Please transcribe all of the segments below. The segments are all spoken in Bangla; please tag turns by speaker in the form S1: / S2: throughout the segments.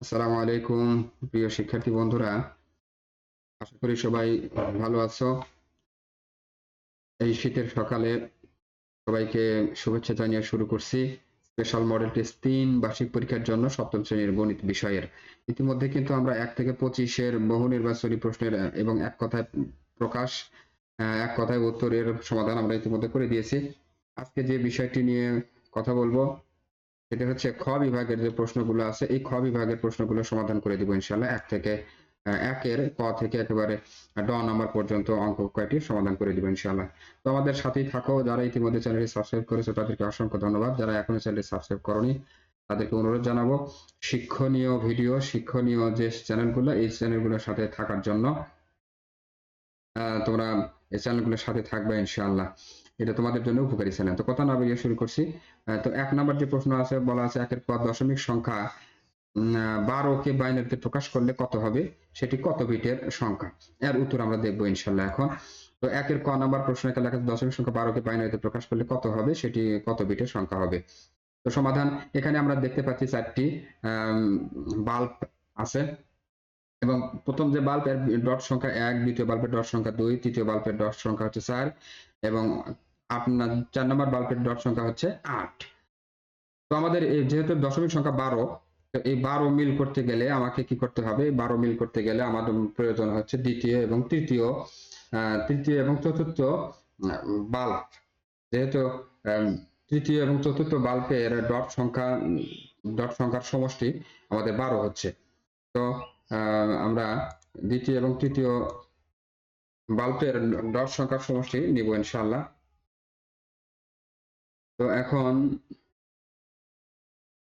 S1: আসসালামু আলাইকুম, প্রিয় শিক্ষার্থী বন্ধুরা। আশা করি সবাই ভালো আছো। এই শীতের সকালে সবাইকে শুভেচ্ছা জানিয়ে শুরু করছি। স্পেশাল মডেল টেস্ট তিন বার্ষিক পরীক্ষার জন্য সপ্তম শ্রেণির গণিত বিষয়ের। ইতিমধ্যে কিন্তু আমরা এক থেকে পঁচিশের বহু নির্বাচনী প্রশ্নের এবং এক কথায় প্রকাশ এক কথায় উত্তরের সমাধান আমরা ইতিমধ্যে করে দিয়েছি। আজকে যে বিষয়টি নিয়ে কথা বলব সেটা হচ্ছে খ বিভাগের যে প্রশ্নগুলো আছে, এই খ বিভাগের প্রশ্নগুলো সমাধান করে দিব ইনশাল্লাহ এক থেকে একের ক থেকে একেবারে ড নাম্বার পর্যন্ত অঙ্ক কয়টি সমাধান করে দিব ইনশাল্লাহ তো আমাদের সাথেই থাকো। যারা ইতিমধ্যে চ্যানেলটি সাবস্ক্রাইব করেছ, তাদেরকে অসংখ্য ধন্যবাদ। যারা এখনও চ্যানেলটি সাবস্ক্রাইব করনি, তাদেরকে অনুরোধ জানাব, শিক্ষণীয় ভিডিও, শিক্ষণীয় যে চ্যানেলগুলো, এই চ্যানেলগুলোর সাথে থাকার জন্য তোমরা এই চ্যানেলগুলোর সাথে থাকবে ইনশাআল্লাহ। এটা তোমাদের জন্য উপকারী চ্যানেল। তো কথা না বেরিয়ে শুরু করছি। তো এক নাম্বার যে প্রশ্ন আছে, বলা আছে একের পর দশমিক সংখ্যা বারো কে বাইনারিতে প্রকাশ করলে কত হবে? সেটি কত বিটের সংখ্যা? এর উত্তর আমরা দেখব ইনশাল্লাহ এখন। তো একের ক নাম্বার প্রশ্ন এখানে লেখা আছে, দশমিক সংখ্যা বারো কে বাইনারিতে প্রকাশ করলে কত হবে? সেটি কত বিটের সংখ্যা হবে? তো সমাধান, এখানে আমরা দেখতে পাচ্ছি চারটি বাল্ব আছে। এবং প্রথম যে বাল্বের ডট সংখ্যা এক, দ্বিতীয় বাল্বের ডট সংখ্যা দুই, তৃতীয় বাল্বের ডট সংখ্যা হচ্ছে চার এবং আপনার চার নম্বর বাল্বের ডট সংখ্যা হচ্ছে আট। তো আমাদের যেহেতু দশমিক সংখ্যা বারো, তো এই বারো মিল করতে গেলে আমাকে কি করতে হবে? বারো মিল করতে গেলে আমাদের প্রয়োজন হচ্ছে দ্বিতীয় এবং তৃতীয় তৃতীয় এবং চতুর্থ বাল্ব যেহেতু তৃতীয় এবং চতুর্থ বাল্বের ডট সংখ্যা ডট সংখ্যার সমষ্টি আমাদের বারো হচ্ছে। তো আমরা দ্বিতীয় এবং তৃতীয় বাল্বের ডট সংখ্যার সমষ্টি নিব ইনশাআল্লাহ। তো এখন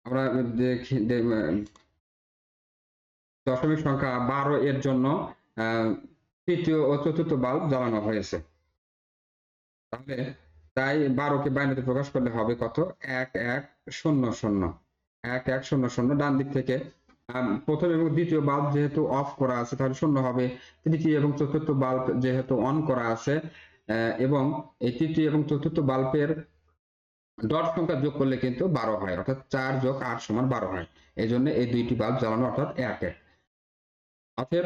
S1: আমরা দেখি দশমিক সংখ্যা বারো এর জন্য তৃতীয় ও চতুর্থ বাল্ব জ্বালানো হয়েছে। তাহলে তাই বারোকে বাইনারিতে প্রকাশ করলে হবে কত? এক এক, শূন্য শূন্য। এক এক, শূন্য শূন্য। ডান দিক থেকে প্রথম এবং দ্বিতীয় বাল্ব যেহেতু অফ করা আছে, তাহলে শূন্য হবে। তৃতীয় এবং চতুর্থ বাল্ব যেহেতু অন করা আছে এবং এই তৃতীয় এবং চতুর্থ বাল্বের ডট সংখ্যা যোগ করলে কিন্তু বারো হয়, অর্থাৎ চার যোগ আট সমান বারো হয়। এই জন্য এই দুইটি বাল্ব জ্বালানো অর্থাৎ এক এক অতএব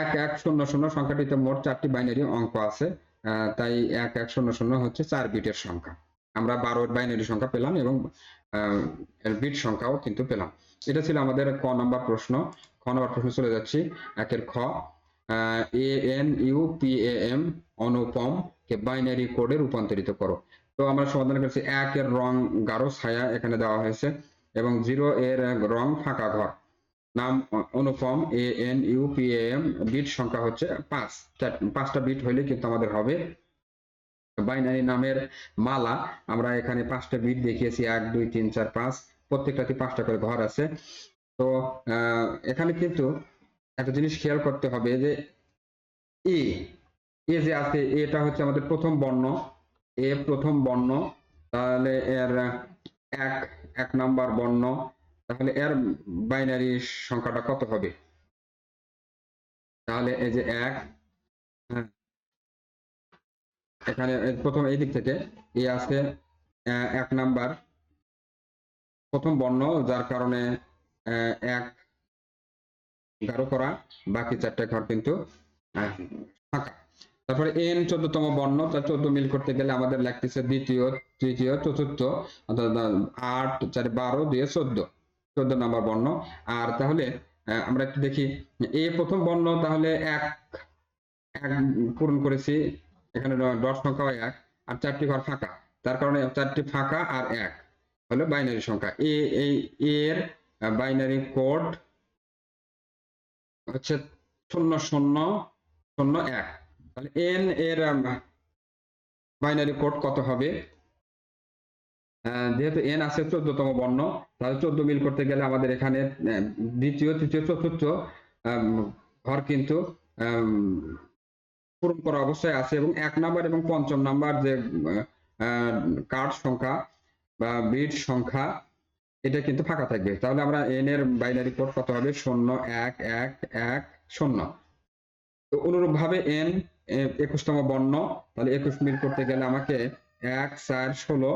S1: এক এক, শূন্য শূন্য সংখ্যাটিতে মোট চারটি বাইনারি অঙ্ক আছে। তাই এক এক, শূন্য শূন্য হচ্ছে চার বিটের সংখ্যা। আমরা বারোর বাইনারি সংখ্যা পেলাম এবং বিট সংখ্যাও কিন্তু পেলাম। এটা ছিল আমাদের ক নাম্বার প্রশ্ন। খ নাম্বার প্রশ্ন চলে যাচ্ছি। একের খ A, N, U, P, A, M Anupam K binary কোডে রূপান্তরিত করো। তো আমরা সমাধান করেছি এক এর রং গাঢ় ছায়া এখানে দেওয়া হয়েছে এবং জিরো এর রং ফাঁকা ঘর। নাম Anupam A N U P M bit সংখ্যা হচ্ছে পাঁচ। পাঁচটা বিট হইলে কিন্তু আমাদের হবে বাইনারি নামের মালা। আমরা এখানে পাঁচটা বিট দেখিয়েছি, এক, দুই, তিন, চার, পাঁচ। প্রত্যেকটাতে পাঁচটা করে ঘর আছে। তো এখানে কিন্তু একটা জিনিস খেয়াল করতে হবে যে এ এ যে আছে এটা হচ্ছে আমাদের প্রথম বর্ণ। এ প্রথম বর্ণ তাহলে এর এক এক নাম্বার বর্ণ তাহলে এর বাইনারি সংখ্যাটা কত হবে? তাহলে এই যে এক হ্যাঁ। এখানে প্রথম এই দিক থেকে এ আছে এক নাম্বার। প্রথম বর্ণ যার কারণে এক গাঢ় করা বাকি চারটে ঘর কিন্তু আহ, ফাঁকা। তারপরে এন চোদ্দতম বর্ণ তার চোদ্দ মিল করতে গেলে আমাদের লাগতেছে দ্বিতীয়, তৃতীয়, চতুর্থ আট, চারে, বারো দিয়ে চোদ্দ চোদ্দ নম্বর বর্ণ। আর তাহলে আমরা একটু দেখি, এ প্রথম বর্ণ তাহলে এক এক পূরণ করেছি, এখানে দশ সংখ্যা এক, আর চারটি ঘর ফাঁকা। তার কারণে চারটি ফাঁকা আর এক হলো বাইনারি সংখ্যা। এ, এই এর বাইনারি কোড হচ্ছে শূন্য শূন্য শূন্য, এক। তাহলে এন এর বাইনারি কোড কত হবে? যেহেতু এন আছে চোদ্দতম বর্ণ, তাহলে চোদ্দ মিল করতে গেলে আমাদের এখানে দ্বিতীয়, তৃতীয়, চতুর্থ ঘর কিন্তু পূরণ করা অবস্থায় আছে এবং এক নাম্বার এবং পঞ্চম নাম্বার যে কার্ড সংখ্যা বা বিট সংখ্যা, এটা কিন্তু ফাঁকা থাকবে। তাহলে আমরা এন এর বাইনারি কোড কত হবে? শূন্য, এক এক এক, শূন্য। তো অনুরূপ ভাবে এন একুশতম বর্ণ। তাহলে একুশ মিল করতে গেলে আমাকে এক, চার, ষোলো,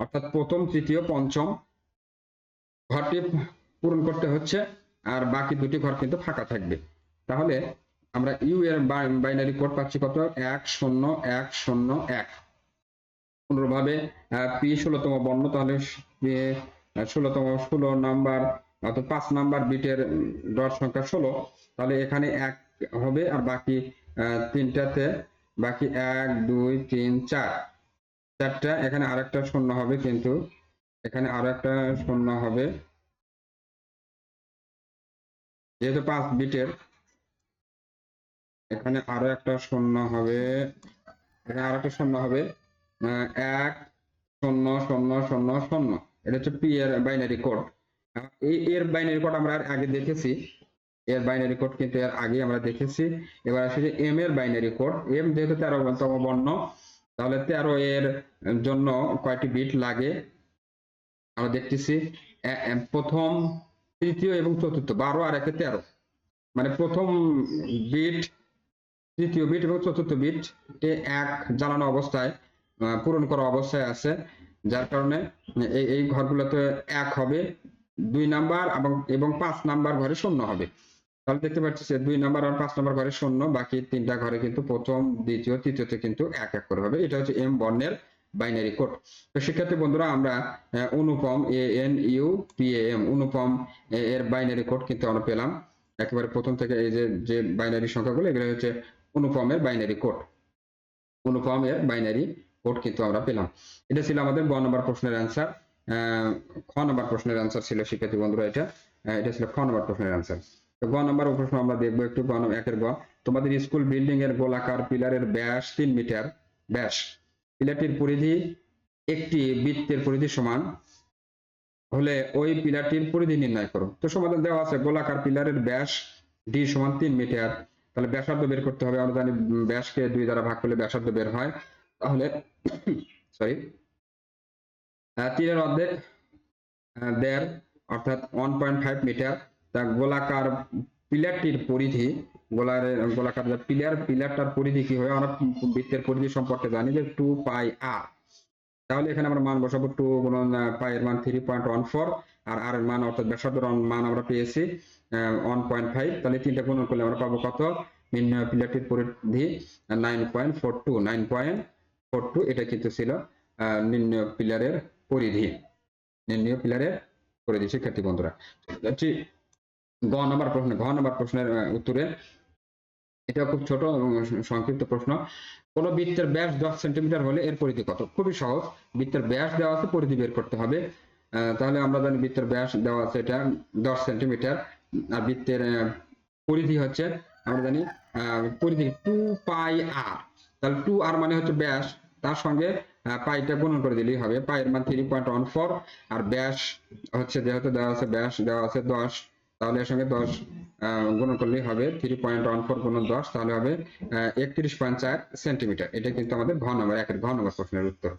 S1: অর্থাৎ প্রথম, তৃতীয়, পঞ্চম ঘরটি পূরণ করতে হচ্ছে, আর বাকি দুটি ঘর কিন্তু ফাঁকা থাকবে। তাহলে আমরা ইউ এর বাইনারি কোড পাচ্ছি কত? এক, শূন্য এক শূন্য, এক। অনুরূপভাবে পি ষোলোতম বর্ণ, তাহলে ষোলোতম, ষোলো নাম্বার, অর্থাৎ পাঁচ নাম্বার বিটের ডট সংখ্যা ষোলো। তাহলে এখানে এক হবে, আর বাকি তিনটাতে, বাকি এক, দুই, তিন, চার। চারটা, এখানে আরেকটা শূন্য হবে কিন্তু। এখানে আরও একটা শূন্য হবে। যেহেতু পাঁচ বিটের, এখানে আরও একটা শূন্য হবে। এখানে আরও একটা শূন্য হবে। এক, শূন্য শূন্য শূন্য শূন্য। এটা হচ্ছে পি এর বাইনারি কোড এই এর বাইনারি কোড আমরা আগে দেখেছি। এর বাইনারি কোড কিন্তু এর আগে আমরা দেখেছি। এবার আসে যে এম এর বাইনারি কোড এম যেহেতু তেরো তম বর্ণ, তাহলে তেরো এর জন্য কয়টি বিট লাগে? আমরা দেখতেছি প্রথম, তৃতীয় এবং চতুর্থ, বারো আর একে তেরো। মানে প্রথম বিট তৃতীয় বিট এবং চতুর্থ বিট এক জ্বালানো অবস্থায় পূরণ করা অবস্থায় আছে। যার কারণে এই ঘরগুলোতে এক হবে, দুই নাম্বার এবং পাঁচ নাম্বার ঘরে শূন্য হবে। তাহলে দেখতে পাচ্ছি যে দুই নাম্বার আর পাঁচ নাম্বার ঘরে শূন্য, বাকি তিনটা ঘরে কিন্তু প্রথম, দ্বিতীয়, তৃতীয়তে কিন্তু এক এক করে হবে। এটা হচ্ছে এম বর্ণের বাইনারি কোড তো শিক্ষার্থী বন্ধুরা, আমরা Anupam A N U P M Anupam এর বাইনারি কোড কিন্তু আমরা পেলাম। একেবারে প্রথম থেকে এই যে বাইনারি সংখ্যাগুলো, এগুলো হচ্ছে অনুপমের বাইনারি কোড অনুপমের বাইনারি কোড কিন্তু আমরা পেলাম। এটা ছিল আমাদের গ নম্বর প্রশ্নের অ্যান্সার খ নম্বর প্রশ্নের অ্যান্সার ছিল, শিক্ষার্থী বন্ধুরা, এটা। এটা ছিল খ নম্বর প্রশ্নের অ্যান্সার গ নম্বর প্রশ্ন আমরা দেখব একটু গ একের গ। তোমাদের স্কুল বিল্ডিং এর গোলাকার পিলারের ব্যাস তিন মিটার। ব্যাস। পিলারটির পরিধি একটি বৃত্তের পরিধি সমান। হলে ওই পিলারটির পরিধি নির্ণয় করো। তো সমাধান দেওয়া আছে, গোলাকার পিলারের ব্যাস ডি সমান তিন মিটার। তাহলে ব্যাসার্ধ বের করতে হবে, আমরা জানি ব্যাসকে দুই দ্বারা ভাগ করলে ব্যাসার্ধ বের হয়। তাহলে সরি তিনের অর্ধেক দেড়, অর্থাৎ ওয়ান পয়েন্ট ফাইভ মিটার। তা গোলাকার পিলারটির পরিধি, গোলার, গোলাকার যে পিলার, পিলারটার পরিধি কি হয়? আমরা বৃত্তের পরিধি সম্পর্কে জানি যে টু পাই আর তাহলে এখানে আমরা মান বসাবো টু গুণন পাই এর মান থ্রি পয়েন্ট ওয়ান ফোর আর আর এর মান অর্থাৎ ব্যাসার্ধর মান আমরা পেয়েছি ওয়ান পয়েন্ট ফাইভ তাহলে তিনটা গুণন করলে আমরা পাবো কত? নির্ণয় পিলারটির পরিধি nine point four two nine point four two এটা কিন্তু ছিল নির্ণয় পিলারের পরিধি। নির্ণয় পিলারের পরিধি, শিক্ষার্থী বন্ধুরা। যাচ্ছি গ নম্বর প্রশ্ন, ঘ নম্বর প্রশ্নের উত্তরে। এটা খুব ছোট এবং সংক্ষিপ্ত প্রশ্ন। কোন বৃত্তের ব্যাস দশ সেন্টিমিটার হলে এর পরিধি কত? খুবই সহজ। বৃত্তের ব্যাস দেওয়া আছে, পরিধি বের করতে হবে। তাহলে আমরা জানি বৃত্তের ব্যাস দেওয়া আছে এটা দশ সেন্টিমিটার। আর বৃত্তের পরিধি হচ্ছে, আমরা জানি পরিধি টু পাই আর। তাহলে টু আর মানে হচ্ছে ব্যাস। তার সঙ্গে পাইটা গুণন করে দিলেই হবে। পাইয়ের মান থ্রি পয়েন্ট ওয়ান ফোর আর ব্যাস হচ্ছে যেহেতু দেওয়া আছে, ব্যাস দেওয়া আছে দশ। তাহলে এর সঙ্গে দশ গুণন করলেই হবে থ্রি পয়েন্ট ওয়ান ফোর গুণন দশ, তাহলে হবে একত্রিশ পয়েন্ট চার সেন্টিমিটার এটা কিন্তু আমাদের ঘ নম্বর একের ঘ নম্বর প্রশ্নের উত্তর।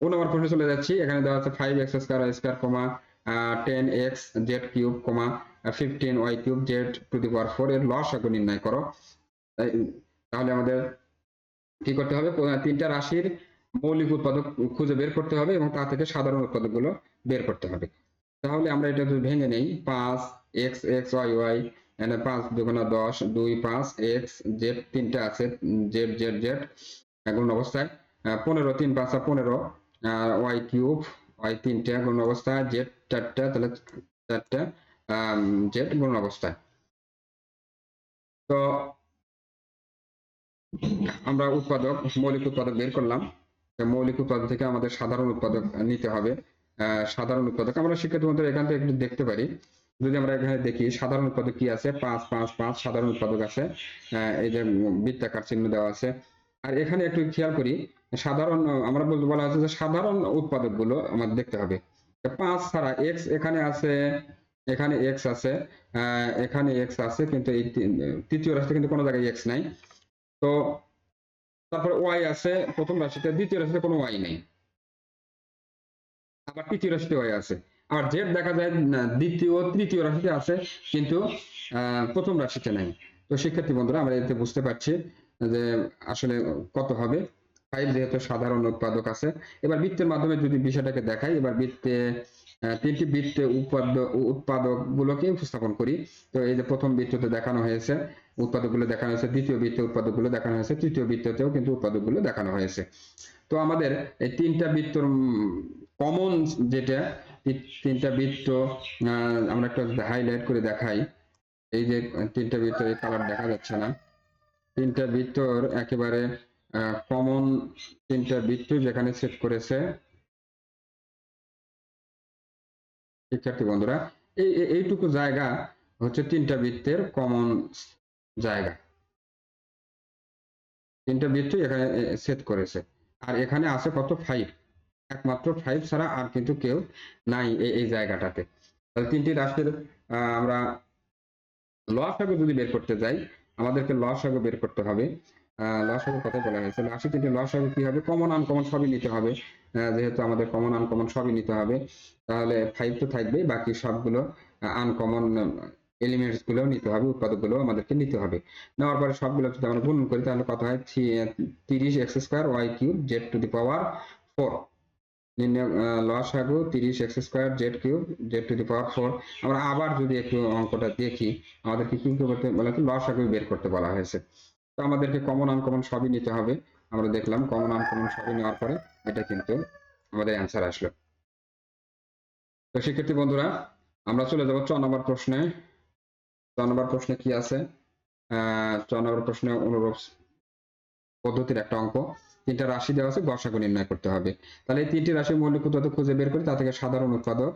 S1: ও নম্বর প্রশ্নে চলে যাচ্ছি। এখানে দেওয়া আছে five X square Y square comma ten X Z cube comma fifteen Y cube Z to the power four এর লসাগু নির্ণয় করো। তাহলে আমাদের কি করতে হবে? তিনটা রাশির মৌলিক উৎপাদক খুঁজে বের করতে হবে এবং তা থেকে সাধারণ উৎপাদকগুলো বের করতে হবে। তাহলে আমরা এটা যদি ভেঙে নেই, পাঁচ এক্স এক্স ওয়াই ওয়াই এখানে পাঁচ দুগুণা দশ, দুই, পাঁচ এক্স জেড তিনটা আছে জেড জেড জেড গুণ অবস্থায় পনেরো, তিন, পাঁচা পনেরো ওয়াই কিউব ওয়াই তিনটা গুণ অবস্থায় জেড চারটা, তাহলে চারটা জেড গুণ অবস্থায়। তো আমরা উৎপাদক, মৌলিক উৎপাদক বের করলাম। মৌলিক উৎপাদক থেকে আমাদের সাধারণ উৎপাদক নিতে হবে। সাধারণ উৎপাদক। আমরা শিক্ষার্থী বন্ধুরা, এখান থেকে একটু দেখতে পারি। যদি আমরা এখানে দেখি, সাধারণ উৎপাদক কি আছে? পাঁচ পাঁচ পাঁচ সাধারণ উৎপাদক আছে। এই যে বৃত্তাকার চিহ্ন দেওয়া আছে। আর এখানে একটু খেয়াল করি, সাধারণ, আমরা বলতে বলা হচ্ছে যে সাধারণ উৎপাদকগুলো আমাদের দেখতে হবে। পাঁচ ছাড়া এক্স এখানে আছে, এখানে এক্স আছে এখানে এক্স আছে, কিন্তু এই তৃতীয় রাশিতে কিন্তু কোনো জায়গায় এক্স নাই। তো তারপরে ওয়াই আছে, প্রথম রাশিতে, দ্বিতীয় রাশিতে কোনো ওয়াই নেই। আবার তৃতীয় রাশিতে ওয়াই আছে। আর জেড দেখা যায় দ্বিতীয় তৃতীয় রাশিতে আছে, কিন্তু প্রথম রাশিতে নাই। তো শিক্ষার্থী বন্ধুরা, আমরা এতে বুঝতে পারছি যে আসলে কত হবে। ফাইভ যেহেতু সাধারণ উৎপাদক আছে, এবার বৃত্তের মাধ্যমে যদি বিষয়টাকে দেখাই, এবার বৃত্তে তিনটি বৃত্তে উৎপাদ্য উৎপাদক গুলোকে উপস্থাপন করি। তো এই যে প্রথম বৃত্ততে দেখানো হয়েছে, উৎপাদকগুলো দেখানো হয়েছে, দ্বিতীয় বৃত্তে উৎপাদকগুলো দেখানো হয়েছে, তৃতীয় বৃত্ততেও কিন্তু উৎপাদকগুলো দেখানো হয়েছে। তো আমাদের এই তিনটা বৃত্তর কমন যেটা তিনটা বৃত্ত আমরা একটা হাইলাইট করে দেখাই। এই যে তিনটা বৃত্তের কালার দেখা যাচ্ছে না। তিনটা বৃত্তর একেবারে কমন তিনটা বৃত্ত যেখানে সেট করেছে। শিক্ষার্থী বন্ধুরা, এই এই- এইটুকু জায়গা হচ্ছে তিনটা বৃত্তের কমন জায়গা। তিনটা বৃত্ত এখানে সেট করেছে। আর এখানে আছে কত ফাইভ একমাত্র ফাইভ ছাড়া আর কিন্তু কেউ নাই এই জায়গাটাতে। তাহলে তিনটি রাষ্ট্রের আমরা লসাগু যদি বের করতে যাই, আমাদেরকে লসাগু বের করতে হবে। লসাগু কথা বলা হয়েছে। আশি তিনটি লসাগু কি হবে? কমন আনকমন সবই নিতে হবে। যেহেতু আমাদের কমন আনকমন সবই নিতে হবে, তাহলে ফাইভ তো থাকবেই, বাকি সবগুলো আনকমন এলিমেন্টসগুলো নিতে হবে উৎপাদকগুলো আমাদেরকে নিতে হবে। নেওয়ার পরে সবগুলো যদি আমরা গুণন করি, তাহলে কত হয়? তিরিশ X square Y cube Z to the power four. তিরিশ X square Z cube Z to the power four. আমরা আবার যদি একটু অঙ্কটা দেখি, আমাদেরকে করতে, বলা বের করতে বলা হয়েছে। তো আমাদেরকে কমন আনকমন সবই নিতে হবে। আমরা দেখলাম কমন আনকমন সবই নেওয়ার পরে এটা কিন্তু আমাদের অ্যান্সার আসলো। তো শিক্ষার্থী বন্ধুরা, আমরা চলে যাব চ নম্বর প্রশ্নে। চ নম্বর প্রশ্নে কি আছে? চ নম্বর প্রশ্নে অনুরূপ পদ্ধতির একটা অঙ্ক। তিনটা রাশি দেওয়া আছে, গসাগু নির্ণয় করতে হবে। তাহলে এই তিনটি রাশির মৌলিক উৎপাদক খুঁজে বের করি, তা থেকে সাধারণ উৎপাদক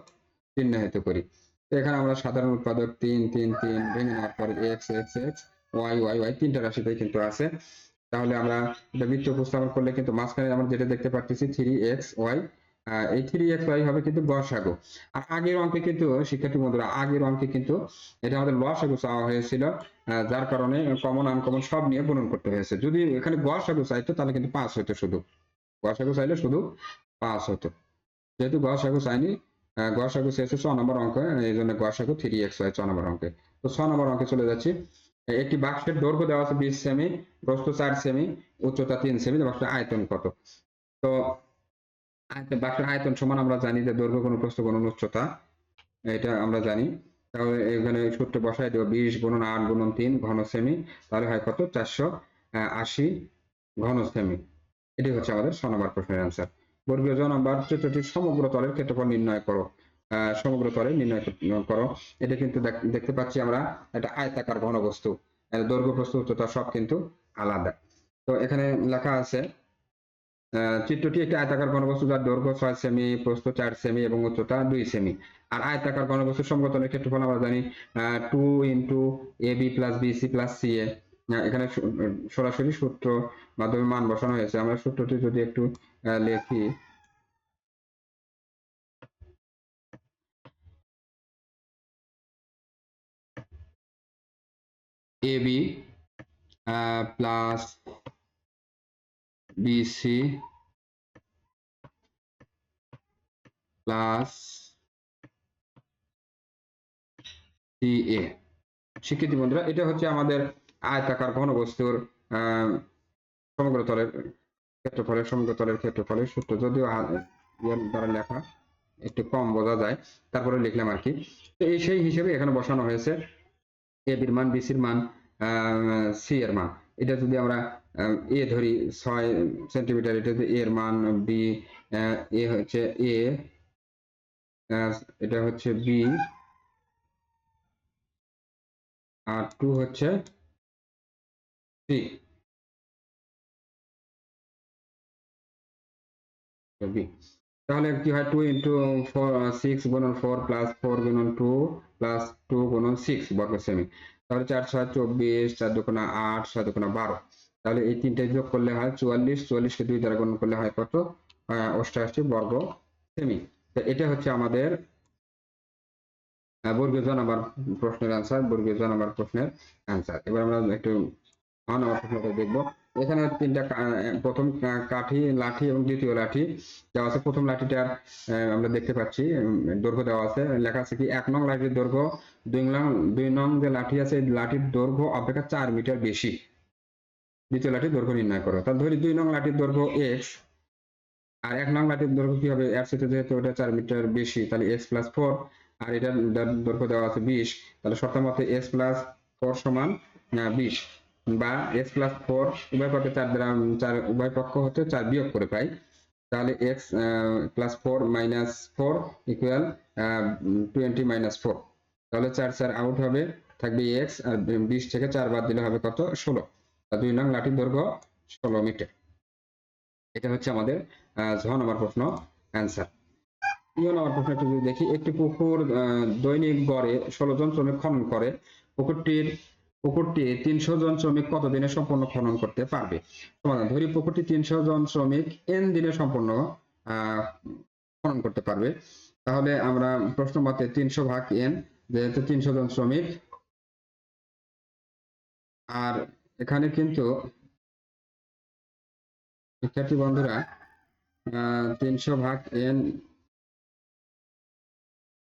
S1: চিহ্নিত করি। তো এখানে আমরা সাধারণ উৎপাদক তিন তিন তিন, ভেঙে নেওয়ার পরে x x x y y y তিনটা রাশিতেই কিন্তু আছে। তাহলে আমরা এটা বৃত্ত উপস্থাপন করলে কিন্তু মাঝখানে আমরা যেটা দেখতে পাচ্ছি থ্রি এক্স ওয়াই এই থ্রি এক্স ওয়াই হবে কিন্তু গসাগু আর আগের অঙ্কে কিন্তু, শিক্ষার্থী বন্ধুরা, আগের অঙ্কে কিন্তু এটা আমাদের লসাগু চাওয়া হয়েছিল যার কারণে কমন আনকমন সব নিয়ে গুণন করতে হয়েছে। যদি এখানে গসাগু চাইতো, তাহলে কিন্তু পাঁচ হতো শুধু। গসাগু চাইলে শুধু পাঁচ হতো যেহেতু গসাগু চাইনি গসাগু চেয়েছে ছ নম্বর অঙ্ক, এই জন্য গসাগু থ্রি এক্স ওয়াই ছ নম্বর অঙ্কে। তো ছ নম্বর অঙ্কে চলে যাচ্ছি। একটি বাক্সের দৈর্ঘ্য দেওয়া আছে বিশ সেমি, প্রস্থ চার সেমি, উচ্চতা তিন সেমি, বাক্সের আয়তন কত? তো আয়তন বাক্সের আয়তন সমান আমরা জানি যে দৈর্ঘ্য কোন প্রস্থ কোন উচ্চতা এটা আমরা জানি। তাহলে এখানে সূত্র বসাই দেবো বিশ গুণন আট গুণন তিন ঘন সেমি তাহলে হয় কত? চারশো আশি ঘন সেমি এটি হচ্ছে আমাদের ছ নম্বর প্রশ্নের অ্যান্সার বর্গীয় জ নম্বর, চিত্রটির সমগ্র তলের ক্ষেত্রফল নির্ণয় করো। সমগ্র তলে নির্ণয় করো। এটা কিন্তু দেখ- দেখতে পাচ্ছি আমরা একটা আয়তাকার ঘনবস্তু। দৈর্ঘ্য প্রস্থ উচ্চতা সব কিন্তু আলাদা। তো এখানে লেখা আছে চিত্রটি একটি আয়তাকার ঘনবস্তু যার দৈর্ঘ্য ছয় সেমি প্রস্থ চার সেমি এবং উচ্চতা দুই সেমি আর আয়তাকার ঘনবস্তুর সমতলের ক্ষেত্রফল আমরা জানি two into a b plus b c plus c a এখানে সরাসরি সূত্র মাধ্যমে মান বসানো হয়েছে। আমরা সূত্রটি যদি একটু লিখি। A b plus b c plus c a শিক্ষিত বন্ধুরা, এটা হচ্ছে আমাদের আয়তাকার ঘনবস্তুর সমগ্র তলের ক্ষেত্রফলের সমগ্র তলের ক্ষেত্রফলের সূত্র। যদিও দ্বারা লেখা একটু কম বোঝা যায়, তারপরে লিখলাম আর কি। তো এই সেই হিসেবে এখানে বসানো হয়েছে এ বির মান বিসির মান সি এর মান। এটা যদি আমরা এ ধরি, ছয় সেন্টিমিটার এটা যদি এর মান বি এ হচ্ছে এ এটা হচ্ছে বি আর টু হচ্ছে সি তাহলে কি হয়? টু ইন্টু ফোর সিক্স গুণন ফোর প্লাস ফোর গুণন টু প্লাস টু গুণন সিক্স বর্গ সেমি তাহলে চার চব্বিশ, চার দুকোনা আট, ছয় দুকোনা বারো। তাহলে এই তিনটে যোগ করলে হয় চুয়াল্লিশ, চুয়াল্লিশকে দুই দ্বারা গুণ করলে হয় কত? অষ্টআশি বর্গ সেমি। তো এটা হচ্ছে আমাদের বর্গীয় নাম্বার প্রশ্নের আনসার বর্গীয় জন নাম্বার প্রশ্নের আনসার এবার আমরা একটু দেখব। এখানে তিনটা প্রথম কাঠি, লাঠি এবং দ্বিতীয় লাঠি দেওয়া আছে। প্রথম লাঠিটার আমরা দেখতে পাচ্ছি দৈর্ঘ্য দেওয়া আছে। লেখা আছে কি, এক নং লাঠির দৈর্ঘ্য, দুই নং দুই নং যে লাঠি আছে লাঠির দৈর্ঘ্য অপেক্ষা চার মিটার বেশি। দ্বিতীয় লাঠির দৈর্ঘ্য নির্ণয় করো। তার ধরি দুই নং লাঠির দৈর্ঘ্য এক্স আর এক নং লাঠির দৈর্ঘ্য কি হবে? এর সাথে যেহেতু এটা চার মিটার বেশি, তাহলে এস প্লাস ফোর আর এটার দৈর্ঘ্য দেওয়া আছে বিশ, তাহলে শর্ত মতে এস প্লাস ফোর সমান বিশ। বা এস প্লাস ফোর উভয় পক্ষে চার দ্বারা চার উভয় পক্ষ হতে চার বিয়োগ করে পাই। তাহলে x plus four minus four equal twenty minus four তাহলে চার চার আউট হবে, থাকবে এক্স আর বিশ থেকে চার বাদ দিলে হবে কত? ষোলো। দুই নং লাঠির দৈর্ঘ্য ষোলো মিটার। এটা হচ্ছে আমাদের ছ নম্বর প্রশ্ন অ্যান্সার তিন নম্বর প্রশ্ন একটু যদি দেখি, একটি পুকুর দৈনিক গড়ে ষোলো জন শ্রমিক খনন করে। পুকুরটির পুকুরটি তিনশো জন শ্রমিক কতদিনে সম্পূর্ণ খনন করতে পারবে? সমাধান ধরি পুকুরটি তিনশো জন শ্রমিক এন দিনে সম্পূর্ণ খনন করতে পারবে। তাহলে আমরা প্রশ্ন মতে তিনশো ভাগ এন যেহেতু তিনশো জন শ্রমিক। আর এখানে কিন্তু শিক্ষার্থী বন্ধুরা তিনশো ভাগ এন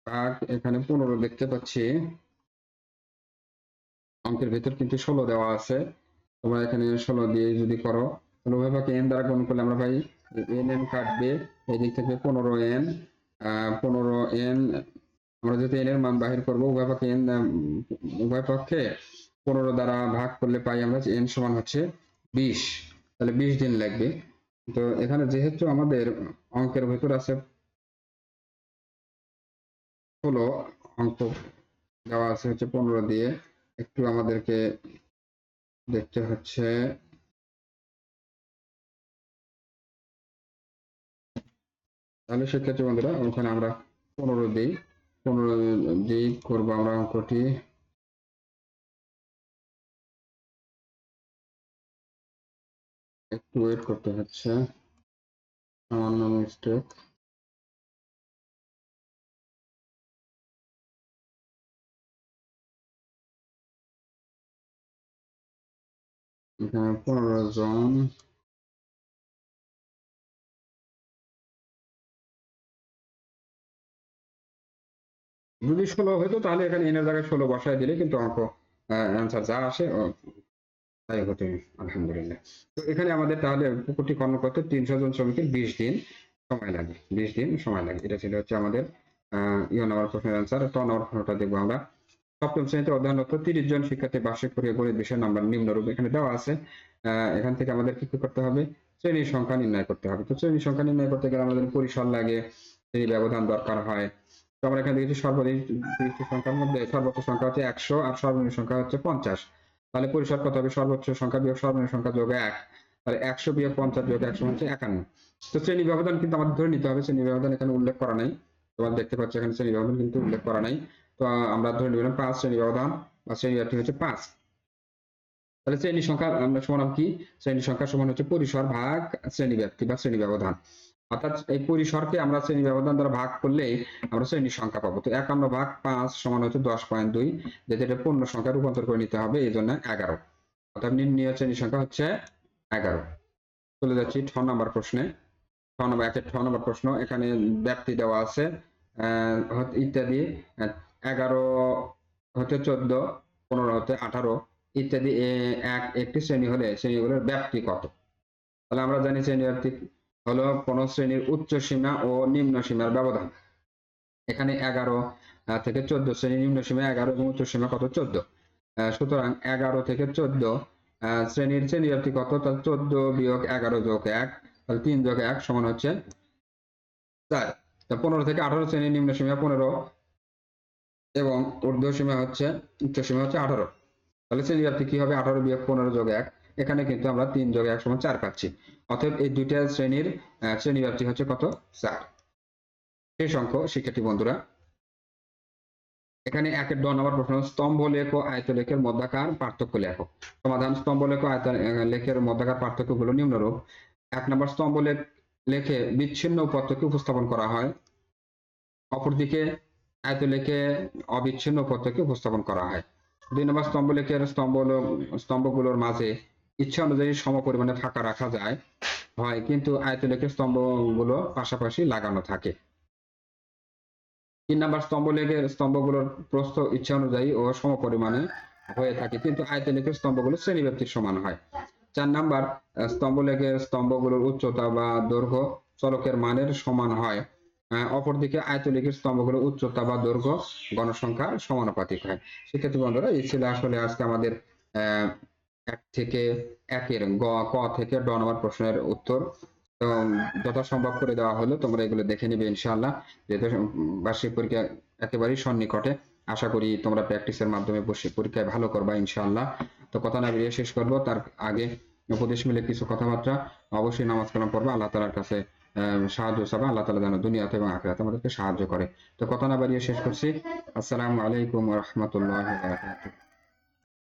S1: ভাগ এখানে পনেরো দেখতে পাচ্ছি। অঙ্কের ভেতর কিন্তু ষোলো দেওয়া আছে। তোমরা এখানে ষোলো দিয়ে যদি করো পক্ষে এন দ্বারা গুণ করলে আমরা ভাই এন এন কাটবে। এই দিক থেকে পনেরো এন পনেরো এন আমরা যেহেতু এন এর মান বাহির করব, উভয় পক্ষে এন উভয় পক্ষে পনেরো দ্বারা ভাগ করলে পাই আমরা এন সমান হচ্ছে বিশ। তাহলে বিশ দিন লাগবে। তো এখানে যেহেতু আমাদের অঙ্কের ভেতর আছে ষোলো, অঙ্ক দেওয়া আছে হচ্ছে পনেরো দিয়ে একটু আমাদেরকে দেখতে হচ্ছে। তাহলে সেক্ষেত্রে বন্ধুরা, ওখানে আমরা পনেরো দিই। পনেরো দিই, করব আমরা অঙ্কটি। একটু ওয়েট করতে হচ্ছে। সামান্য মিস্টেক এখানে পনেরো জন যদি ষোলো হতো, তাহলে এখানে এনের জায়গায় ষোলো বসায় দিলে কিন্তু অঙ্ক অ্যান্সার যা আসে তাই হতো, আলহামদুলিল্লাহ। তো এখানে আমাদের তাহলে পুকুরটি খনন করতে তিনশো জন শ্রমিকের বিশ দিন সময় লাগে, বিশ দিন সময় লাগে। এটা ছিল হচ্ছে আমাদের ইয় নম্বর প্রশ্নের অ্যান্সার ট নম্বর প্রশ্নটা দেখব আমরা। সপ্তম শ্রেণীতে অধ্যয়নরত তিরিশ জন শিক্ষার্থী বার্ষিক পরীক্ষা গণিত বিষয়ের নাম্বার নিম্নরূপ এখানে দেওয়া আছে। এখান থেকে আমাদের কি করতে হবে? শ্রেণির সংখ্যা নির্ণয় করতে হবে। তো শ্রেণির সংখ্যা নির্ণয় করতে গেলে আমাদের পরিসর লাগে শ্রেণি ব্যবধান দরকার হয়। তো আমরা এখানে দেখেছি সর্বাধিক সংখ্যার মধ্যে সর্বোচ্চ সংখ্যা হচ্ছে একশো আর সর্বনিম্ন সংখ্যা হচ্ছে পঞ্চাশ। তাহলে পরিসর কত হবে? সর্বোচ্চ সংখ্যা বিয়োগ সর্বনিম্ন সংখ্যা যোগ এক। তাহলে একশো বিয়োগ পঞ্চাশ বিয়োগ একশো হচ্ছে একান্ন। তো শ্রেণি ব্যবধান কিন্তু আমাদের ধরে নিতে হবে। শ্রেণি ব্যবধান এখানে উল্লেখ করা নাই। তোমরা দেখতে পাচ্ছ এখানে শ্রেণি ব্যবধান কিন্তু উল্লেখ করা নাই। তো আমরা ধরে নিলাম পাঁচ শ্রেণি ব্যবধান বা শ্রেণি ব্যাপ্তি হচ্ছে পাঁচ। তাহলে শ্রেণি সংখ্যা আমরা সমান কি? শ্রেণি সংখ্যা সমান হচ্ছে পরিসর ভাগ শ্রেণি ব্যাপ্তি বা শ্রেণি ব্যবধান। অর্থাৎ এই পরিসরকে আমরা শ্রেণি ব্যবধান দ্বারা ভাগ করলে আমরা শ্রেণি সংখ্যা পাবো। তো একান্ন ভাগ পাঁচ সমান হচ্ছে দশ পয়েন্ট দুই যেটা এটা পূর্ণ সংখ্যা রূপান্তর করে নিতে হবে, এই জন্য এগারো। অর্থাৎ নির্ণয় শ্রেণি সংখ্যা হচ্ছে এগারো। চলে যাচ্ছি ছ নম্বর প্রশ্নে। ছ নম্বর, একের ছ নম্বর প্রশ্ন, এখানে ব্যাপ্তি দেওয়া আছে ইত্যাদি এগারো হতে চোদ্দ, পনেরো হতে আঠারো, ইত্যাদি এক, একটি শ্রেণি হলে শ্রেণীগুলোর ব্যাপ্তি কত? তাহলে আমরা জানি শ্রেণি ব্যাপ্তি হলো কোন শ্রেণির উচ্চ সীমা ও নিম্ন সীমার ব্যবধান। এখানে এগারো থেকে চোদ্দ শ্রেণি, নিম্ন সীমা এগারো এবং উচ্চ সীমা কত? চোদ্দ। সুতরাং এগারো থেকে চোদ্দ শ্রেণির শ্রেণি ব্যাপ্তি কত? তাহলে চোদ্দ বিয়োগ এগারো যোগ এক, তাহলে তিন যোগ এক সমান হচ্ছে চার। পনেরো থেকে আঠারো শ্রেণির নিম্ন সীমা পনেরো এবং ঊর্ধ্ব সীমা হচ্ছে উচ্চ সীমা হচ্ছে আঠারো। তাহলে শ্রেণি ব্যাপ্তি কি হবে? আঠারো বিয়োগ পনেরো যোগ এক। এখানে কিন্তু আমরা তিন যোগ এক সমান চার পাচ্ছি। অতএব এই দুইটা শ্রেণির আহ, শ্রেণি ব্যাপ্তি হচ্ছে কত? চার। শেষ অঙ্ক শিক্ষার্থী বন্ধুরা। এখানে একের ড নম্বর প্রশ্ন স্তম্ভ লেখ ও আয়ত লেখের মধ্যাকার পার্থক্য লেখো। সমাধান স্তম্ভ লেখ আয়ত লেখের মধ্যাকার পার্থক্যগুলো নিম্নরূপ। এক নম্বর স্তম্ভ লেখ লেখে বিচ্ছিন্ন উপত্যকে উপস্থাপন করা হয়। অপরদিকে আয়ত লেখে অবিচ্ছিন্ন উপত্যকে উপস্থাপন করা হয়। দুই নম্বর স্তম্ভ লেখের স্তম্ভ স্তম্ভগুলোর মাঝে ইচ্ছা অনুযায়ী সম পরিমাণে ফাঁকা রাখা যায় হয় কিন্তু আয়ত লেখের স্তম্ভগুলো পাশাপাশি লাগানো থাকে। তিন নাম্বার স্তম্ভ লেখের স্তম্ভগুলোর প্রস্থ ইচ্ছা অনুযায়ী ও সম পরিমাণে হয়ে থাকে কিন্তু আয়ত লেখের স্তম্ভগুলো শ্রেণীব্যাপ্তির সমান হয়। চার নাম্বার আহ, স্তম্ভ লেখের স্তম্ভগুলোর উচ্চতা বা দৈর্ঘ্য চলকের মানের সমান হয়। অপরদিকে আয়তলিকের স্তম্ভগুলো উচ্চতা বা দৈর্ঘ্য গণসংখ্যার সমানুপাতিক হয়। সেক্ষেত্রে বন্ধুরা, এই ছিল আসলে আজকে আমাদের এক থেকে একের গ, ক থেকে ড নম্বর প্রশ্নের উত্তর। যথাসম্ভব করে দেওয়া হলো, তোমরা এগুলো দেখে নিবে ইনশাআল্লাহ। যেহেতু বার্ষিক পরীক্ষা একেবারেই সন্নিকটে, আশা করি তোমরা প্র্যাকটিসের মাধ্যমে বসে পরীক্ষায় ভালো করবা ইনশাআল্লাহ। তো কথা না বেরিয়ে শেষ করব। তার আগে উপদেশ মিলে কিছু কথাবার্তা, অবশ্যই নামাজ কালাম পড়বা, আল্লাহ তালার কাছে সাহায্য চাবা, আল্লাহ তালা যেন দুনিয়াতে এবং আখেরাতে আমাদেরকে সাহায্য করে। তো কথা না বাড়িয়ে শেষ করছি। আসসালামু আলাইকুম রহমতুল্লাহ